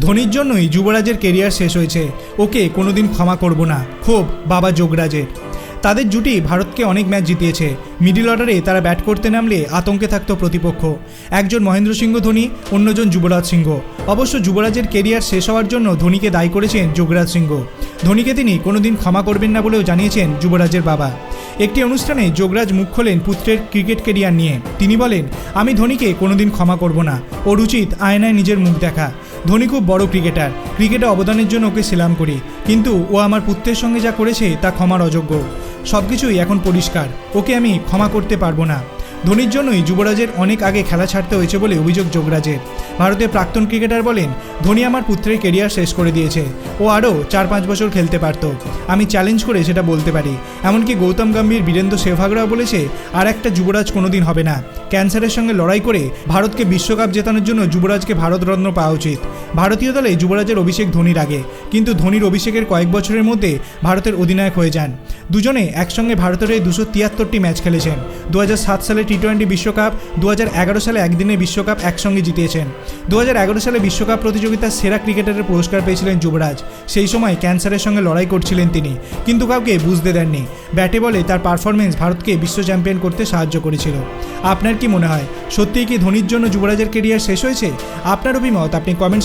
ধোনির জন্যই যুবরাজের কেরিয়ার শেষ হয়েছে। ওকে কোনোদিন ক্ষমা করব না। ক্ষোভ, বাবা যোগরাজের। তাদের জুটি ভারতকে অনেক ম্যাচ জিতিয়েছে। মিডিল অর্ডারে তারা ব্যাট করতে নামলে আতঙ্কে থাকত প্রতিপক্ষ। একজন মহেন্দ্র সিংহ ধোনি, অন্যজন যুবরাজ সিংহ। অবশ্য যুবরাজের কেরিয়ার শেষ হওয়ার জন্য ধোনিকে দায়ী করেছেন যুবরাজ সিংহ। ধোনিকে তিনি কোনোদিন ক্ষমা করবেন না বলেও জানিয়েছেন যুবরাজের বাবা। একটি অনুষ্ঠানে যোগরাজ মুখ খোলেন পুত্রের ক্রিকেট কেরিয়ার নিয়ে। তিনি বলেন, আমি ধোনিকে কোনোদিন ক্ষমা করব না। ওর উচিত আয়নায় নিজের মুখ দেখা। ধোনি খুব বড় ক্রিকেটার। ক্রিকেটে অবদানের জন্য ওকে সেলাম করি। কিন্তু ও আমার পুত্রের সঙ্গে যা করেছে তা ক্ষমার অযোগ্য। সব কিছুই এখন পরিষ্কার। ওকে আমি ক্ষমা করতে পারব না। ধোনির জন্যই যুবরাজের অনেক আগে খেলা ছাড়তে হয়েছে বলে অভিযোগ যোগরাজের। ভারতের প্রাক্তন ক্রিকেটার বলেন, ধোনি আমার পুত্রের কেরিয়ার শেষ করে দিয়েছে। ও আরও চার পাঁচ বছর খেলতে পারত। আমি চ্যালেঞ্জ করে সেটা বলতে পারি। এমনকি গৌতম গম্ভীর বীরেন্দ্র সেহভাগরাও বলেছে, আর একটা যুবরাজ কোনোদিন হবে না। ক্যান্সারের সঙ্গে লড়াই করে ভারতকে বিশ্বকাপ জেতানোর জন্য যুবরাজকে ভারতরত্ন পাওয়া উচিত। ভারতীয় দলে যুবরাজের অভিষেক ধোনির আগে। কিন্তু ধোনির অভিষেকের কয়েক বছরের মধ্যে ভারতের অধিনায়ক হয়ে যান। দুজনে একসঙ্গে ভারতের এই দুশো তিয়াত্তরটি ম্যাচ খেলেছেন। দু হাজার সাত সালে টি টোয়েন্টি বিশ্বকাপ দু হাজার এগারো সালে একদিনের বিশ্বকাপ একসঙ্গে জিতিয়েছেন। দু হাজার এগারো সালে বিশ্বকাপ প্রতিযোগিতার সেরা ক্রিকেটারের পুরস্কার পেয়েছিলেন যুবরাজ। সেই সময় ক্যান্সারের সঙ্গে লড়াই করছিলেন তিনি। কিন্তু কাউকে বুঝতে দেননি। ব্যাটে বলে তার পারফরমেন্স ভারতকে বিশ্ব চ্যাম্পিয়ন করতে সাহায্য করেছিল। আপনার কি মনে হয়? সত্যিই কি ধোনির জন্য যুবরাজের কেরিয়ার শেষ হয়েছে? আপনার অভিমত আপনি কমেন্ট